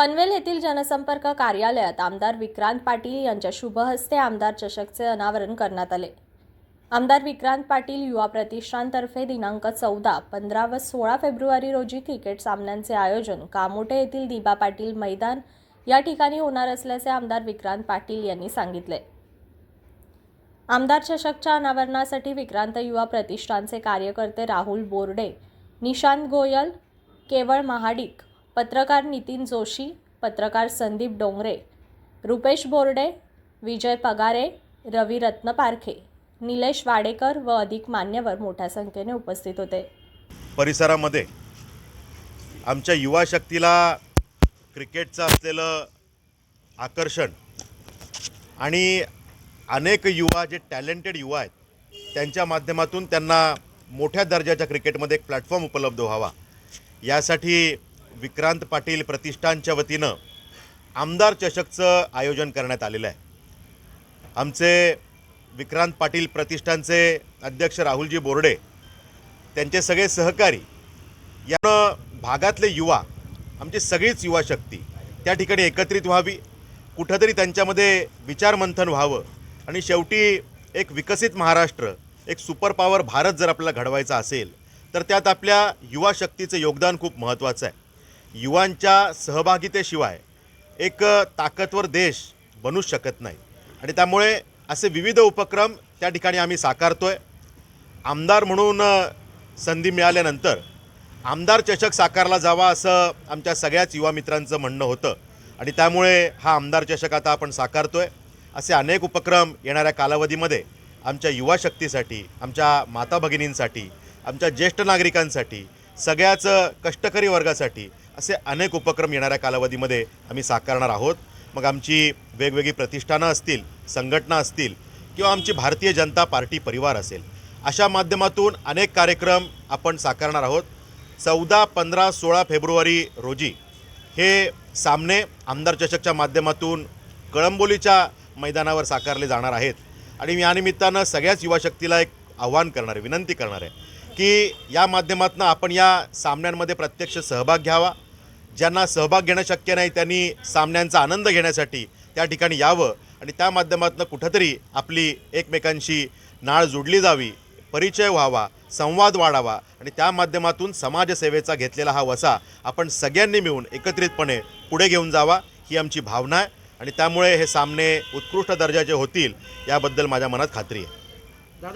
पनवेल येथील जनसंपर्क कार्यालयात आमदार विक्रांत पाटील यांच्या शुभहस्ते आमदार चषकचे अनावरण करण्यात आले. आमदार विक्रांत पाटील युवा प्रतिष्ठानतर्फे दिनांक चौदा पंधरा व सोळा फेब्रुवारी रोजी क्रिकेट सामन्यांचे आयोजन कामोटे येथील दिबा पाटील मैदान या ठिकाणी होणार असल्याचे आमदार विक्रांत पाटील यांनी सांगितले. आमदार चषकच्या अनावरणासाठी विक्रांत युवा प्रतिष्ठानचे कार्यकर्ते राहुल बोर्डे निशांत गोयल केवळ महाडिक पत्रकार नितीन जोशी पत्रकार संदीप डोंगरे रुपेश बोर्डे विजय पगारे रवी रत्नपारखे निलेश वाडेकर व अधिक मान्यवर मोठ्या संख्येने उपस्थित होते. परिसरामध्ये आमच्या युवा शक्तीला क्रिकेटचं असलेलं आकर्षण आणि अनेक युवा जे टॅलेंटेड युवा आहेत त्यांच्या माध्यमातून त्यांना मोठ्या दर्जाच्या क्रिकेटमध्ये एक प्लॅटफॉर्म उपलब्ध व्हावा. यासाठी विक्रांत पाटील प्रतिष्ठानच्या वतीनं आमदार चषकचं आयोजन करण्यात आलेलं आहे. आमचे विक्रांत पाटील प्रतिष्ठानचे अध्यक्ष राहुलजी बोर्डे त्यांचे सगळे सहकारी यानं भागातले युवा आमची सगळीच युवा शक्ती त्या ठिकाणी एकत्रित व्हावी कुठंतरी त्यांच्यामध्ये विचारमंथन व्हावं आणि शेवटी एक विकसित महाराष्ट्र एक सुपर पॉवर भारत जर आपल्याला घडवायचा असेल तर त्यात आपल्या युवा शक्तीचं योगदान खूप महत्त्वाचं आहे. युवांच्या सहभागितेशिवाय एक ताकदवर देश बनूच शकत नाही. आणि त्यामुळे असे विविध उपक्रम त्या ठिकाणी आम्ही साकारतो आहे आमदार म्हणून संधी मिळाल्यानंतर आमदार चषक साकारला जावा असं आमच्या सगळ्याच युवा मित्रांचं म्हणणं होतं. आणि त्यामुळे हा आमदार चषक आता आपण साकारतो आहे असे अनेक उपक्रम येणाऱ्या कालावधीमध्ये आमच्या युवा शक्तीसाठी आमच्या माता भगिनींसाठी आमच्या ज्येष्ठ नागरिकांसाठी सगळ्याच कष्टकरी वर्गासाठी असे अनेक उपक्रम येणाऱ्या कालावधीमध्ये आम्ही साकारणार आहोत. मग आमची वेगवेगळी प्रतिष्ठानं असतील संघटना असतील किंवा आमची भारतीय जनता पार्टी परिवार असेल अशा माध्यमातून अनेक कार्यक्रम आपण साकारणार आहोत. चौदा पंधरा सोळा फेब्रुवारी रोजी हे सामने आमदार चषकच्या माध्यमातून कळंबोलीच्या मैदानावर साकारले जाणार आहेत. आणि मी सगळ्याच युवा शक्तीला एक आव्हान करणार आहे विनंती करणार आहे की या माध्यमातून आपण या सामन्यांमध्ये प्रत्यक्ष सहभाग घ्यावा. ज्यांना सहभाग घेणं शक्य नाही त्यांनी सामन्यांचा आनंद घेण्यासाठी त्या ठिकाणी यावं आणि त्या माध्यमातून कुठंतरी आपली एकमेकांशी नाळ जोडली जावी परिचय व्हावा संवाद वाढावा आणि त्या माध्यमातून समाजसेवेचा घेतलेला हा वसा आपण सगळ्यांनी मिळून एकत्रितपणे पुढे घेऊन जावा ही आमची भावना आहे आणि त्यामुळे हे सामने उत्कृष्ट दर्जाचे होतील याबद्दल माझ्या मनात खात्री आहे.